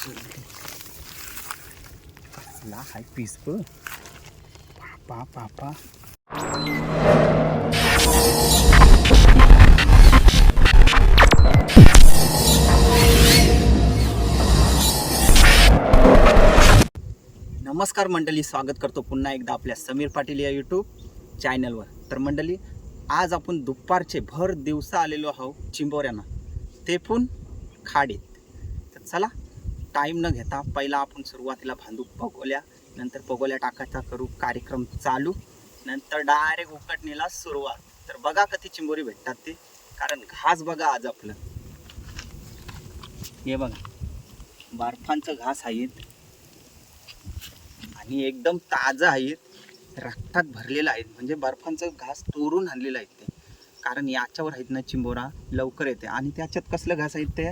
कसला हाय पीस ब पापा पापा नमस्कार मंडळी स्वागत करतो पुन्हा एकदा आपल्या समीर पाटील या यूट्यूब चॅनलवर तर मंडळी आज आपण दुपारचे भर दिवसा आलेलो आहोत चिंबोऱ्यांना. ते पण खाडीत. तर चला टाईम न घेता पहिला आपण सुरुवातीला बांधू पगोल्या नंतर पगोल्या टाकायचा करू कार्यक्रम चालू नंतर डायरेक्ट उकटणीला सुरुवात. तर बघा कधी चिंबोरी भेटतात ते कारण घास बघा आज आपलं. हे बघा बर्फांचं घास आहेत. आणि एकदम ताजं आहेत. रक्तात भरलेलं आहेत. म्हणजे बर्फांचं घास तोरून आणलेलं आहेत ते. कारण याच्यावर आहेत ना चिंबोरा लवकर येते. आणि त्याच्यात कसलं घास आहेत ते?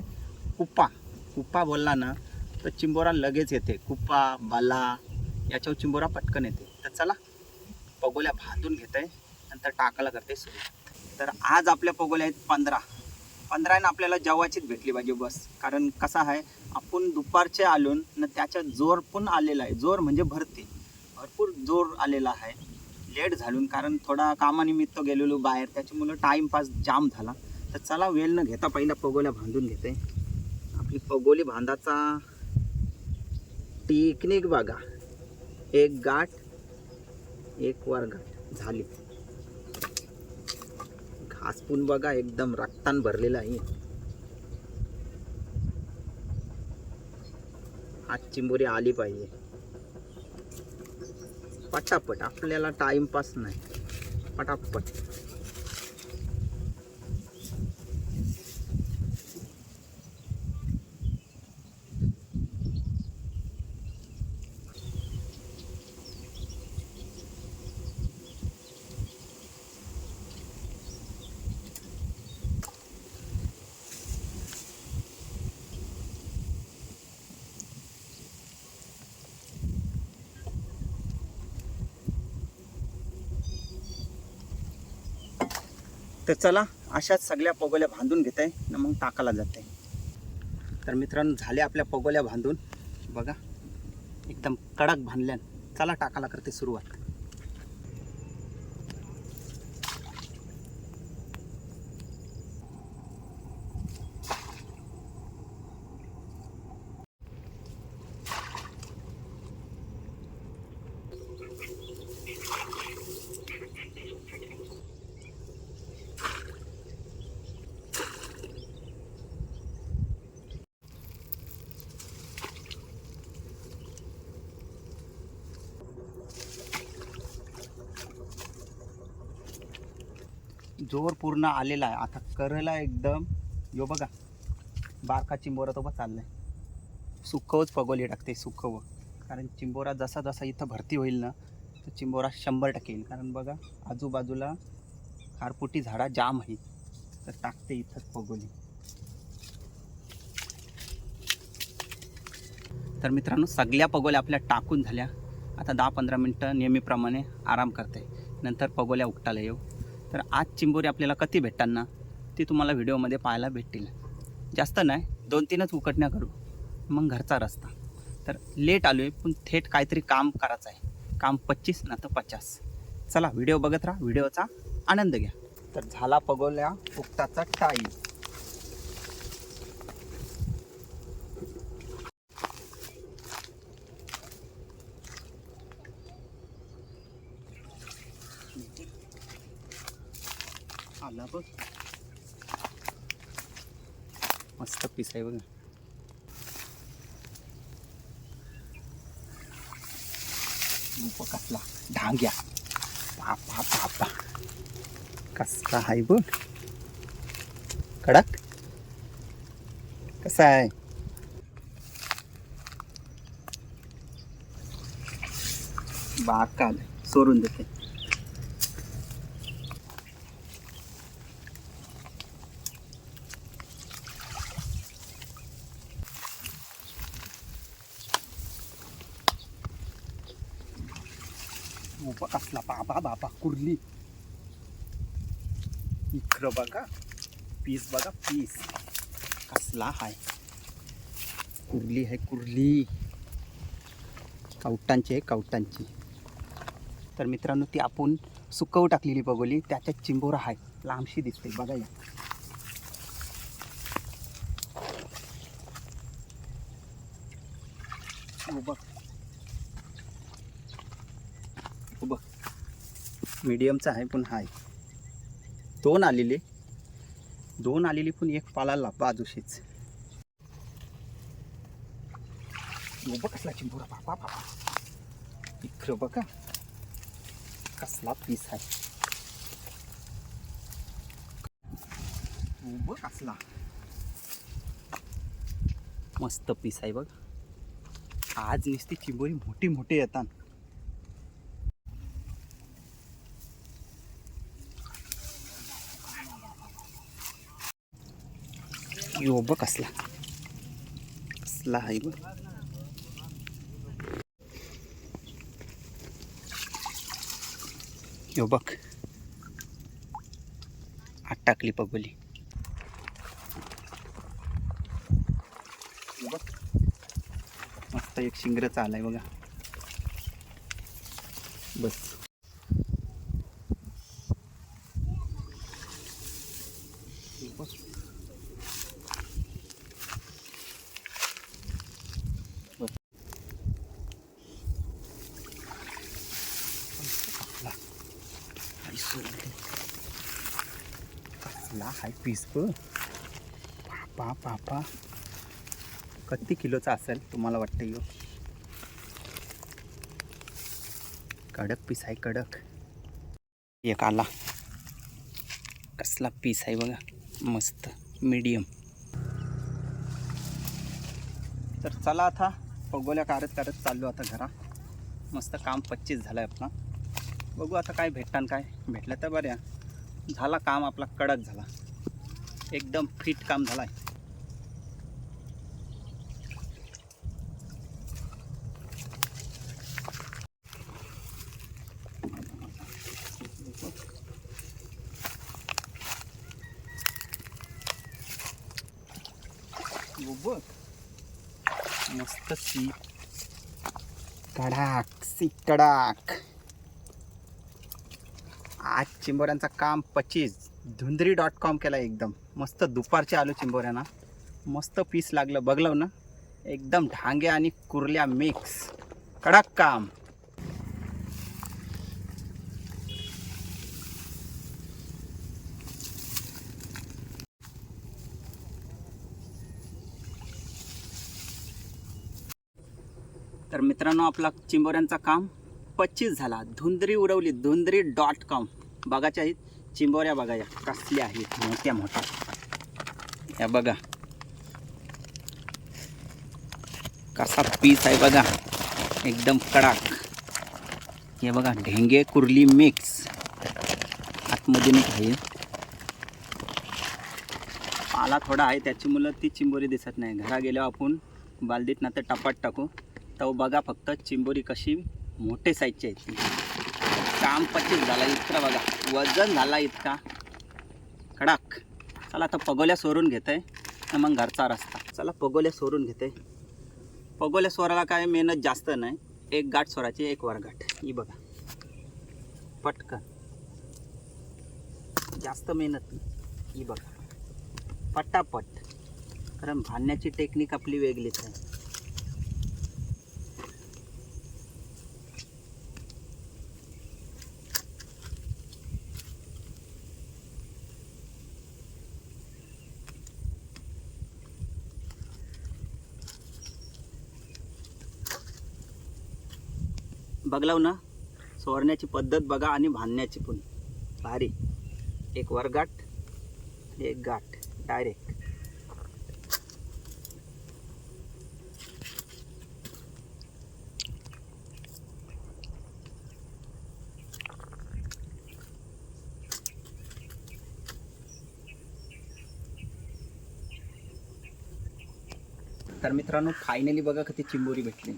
कुप्पा कुप्पा बोलला ना तर चिंबोरा लगेच येते. कुप्पा बाला याच्यावर चिंबोरा पटकन येते. तर चला पगोल्या बांधून घेत आहे नंतर टाकायला करते सुरू. तर आज आपल्या पगोल्या आहेत पंधरा. पंधरानं आपल्याला जेवाचीच भेटली पाहिजे बस. कारण कसं आहे आपण दुपारचे आलो न त्याच्या जोर पण आलेला आहे. जोर म्हणजे भरती. भरपूर जोर आलेला आहे. लेट झालून कारण थोडा कामानिमित्त गेलेलो बाहेर. त्याच्यामुळं टाईमपास जाम झाला. तर चला वेळ न घेता पहिला पगोल्या बांधून घेते. आपली पगोली बांधाचा टेक्निक बघा. एक गाठ एक वर गाठ. झाली. घासपून बघा एकदम रक्तान भरलेला आहे. आज चिंबोरी आली पाहिजे. पटापट आपल्याला टाइमपास नाही. पटापट. तर चला अशाच सगळ्या पगोल्या बांधून घेत आहे ना मग टाकायला आहे तर मित्रांनो झाल्या आपल्या पगोल्या बांधून. बघा एकदम कडक बांधल्या चला टाकायला करते सुरुवात. जोर पूर्ण आलेला आहे. आता करला एकदम. यो बघा. बारका चिंबोरा तो बघ चाललाय. सुकवच पगोली टाकते सुकव कारण चिंबोरा जसा जसा इथं भरती होईल ना तर चिंबोरा शंभर टक्के येईल. कारण बघा आजूबाजूला खारपुटी झाडा जाम आहे. तर टाकते इथंच पगोली. तर मित्रांनो सगळ्या पगोल्या आपल्या टाकून झाल्या. आता दहा पंधरा मिनटं नेहमीप्रमाणे आराम करते. नंतर पगोल्या उकटायला येऊ. तर आज चिंबोरी आपल्याला कधी भेटतात ना ती तुम्हाला व्हिडिओमध्ये पाहायला भेटतील. जास्त नाही दोन तीनच उकटण्या करू. मग घरचा रस्ता. तर लेट आलो आहे पण थेट काहीतरी काम करायचं आहे काम पच्चीस ना तर पचास. चला व्हिडिओ बघत राहा व्हिडिओचा आनंद घ्या. तर झाला पगोल्या उकटाचा टाईम आला बघ. मस्त पीस आहे बघा. कसला? ढांग्या. पापा पापा कसला आहे बघ. कडक. कसा आहे? बाकाल सोडून देते. उप कसला बाबा बाबा कुर्ली. इकडं बघा पीस बघा पीस कसला हाय. कुर्ली आहे कुर्ली. कवटांची आहे कवटांची. तर मित्रांनो ती आपण सुकवू टाकलेली बघवली त्याच्यात चिंबोरा आहे लांबशी दिसते बघा या हो बघ हो बघ मीडियमचा आहे पण हाय. दोन आलेले. दोन आलेली पण एक पालाला बाजूशीच. कसला चिंबोरा बापा बापा इकडं बघा कसला पीस आहे. हो बघ कसला. मस्त पीस आहे बघ. आज नुसती चिंबोरी मोठी मोठी येतात. यो बघ कसला. कसला हाय बघ. यो बघ. आत टाकली पगोली बघ. मस्त एक शिंगरच आलाय बघा बस यो बघ. बस. कसला आई सोडले. हा हाय पीस पापा पापा. किती किलोचा असेल तुम्हाला वाटतं यो? कडक पीस आहे कडक. एक आला. कसला पीस आहे बघा. मस्त मीडियम तर चला आता पगोल्या कारत करत चाललो आता घरा. मस्त काम पच्चीस झालं आहे आपला. बघू आता काय भेटतान काय. भेटलं तर बऱ्या झाला काम आपला कडक झाला. एकदम फिट काम झाला आहे हो, मस्त सी. कडाक सी कडाक. चिंबोऱ्यांचा काम पच्चीस धुंदरी डॉट कॉम केला एकदम. मस्त दुपारचे आलो चिंबोऱ्यांना. मस्त पीस लागलं. बघलं ना? एकदम ढांगे आणि कुर्ल्या मिक्स कडक काम. तर मित्रांनो आपला चिंबोऱ्यांचा काम पच्चीस झाला. धुंदरी उडवली. धुंदरी डॉट कॉम बघाच्या आहेत चिंबोऱ्या बघा या. कसल्या आहेत. मोठ्या मोठ्या. या बघा. कसा पीस आहे बघा. एकदम कडाक. हे बघा ढेंगे कुर्ली मिक्स आतमध्ये नाही आहे पाला थोडा आहे त्याची मुलं ती चिंबोरी दिसत नाही. घरा गेल्यावर आपण बालदीत ना तर टपात टाकू. तर बघा फक्त चिंबोरी कशी मोठे साईजची आहे ती. काम पच्चीस झाला इतकं बघा. वजन झाला इतका. कडाक चला आता पगोल्या सोरून घेत आहे मग घरचा रस्ता. चला पगोल्या सोरून घेते पगोल्या सोराला काय मेहनत जास्त नाही. एक गाठ सोराची एक वर गाठ. ही बघा. पटकन. जास्त मेहनत नाही. ही बघा. पटापट. कारण भांडण्याची टेक्निक आपली वेगळीच आहे. बघलाव ना. सोडण्याची पद्धत बघा आणि बांधण्याची पण. भारी. एक वरगाठ एक गाठ. डायरेक्ट तर मित्रांनो फायनली बघा किती चिंबोरी भेटली.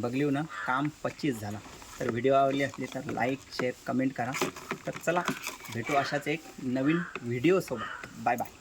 बघलीव ना काम पच्चीस झाला. तर व्हिडिओ आवडली असली तर लाईक शेअर कमेंट करा. तर चला भेटू अशाच एक नवीन व्हिडिओसोबत बाय बाय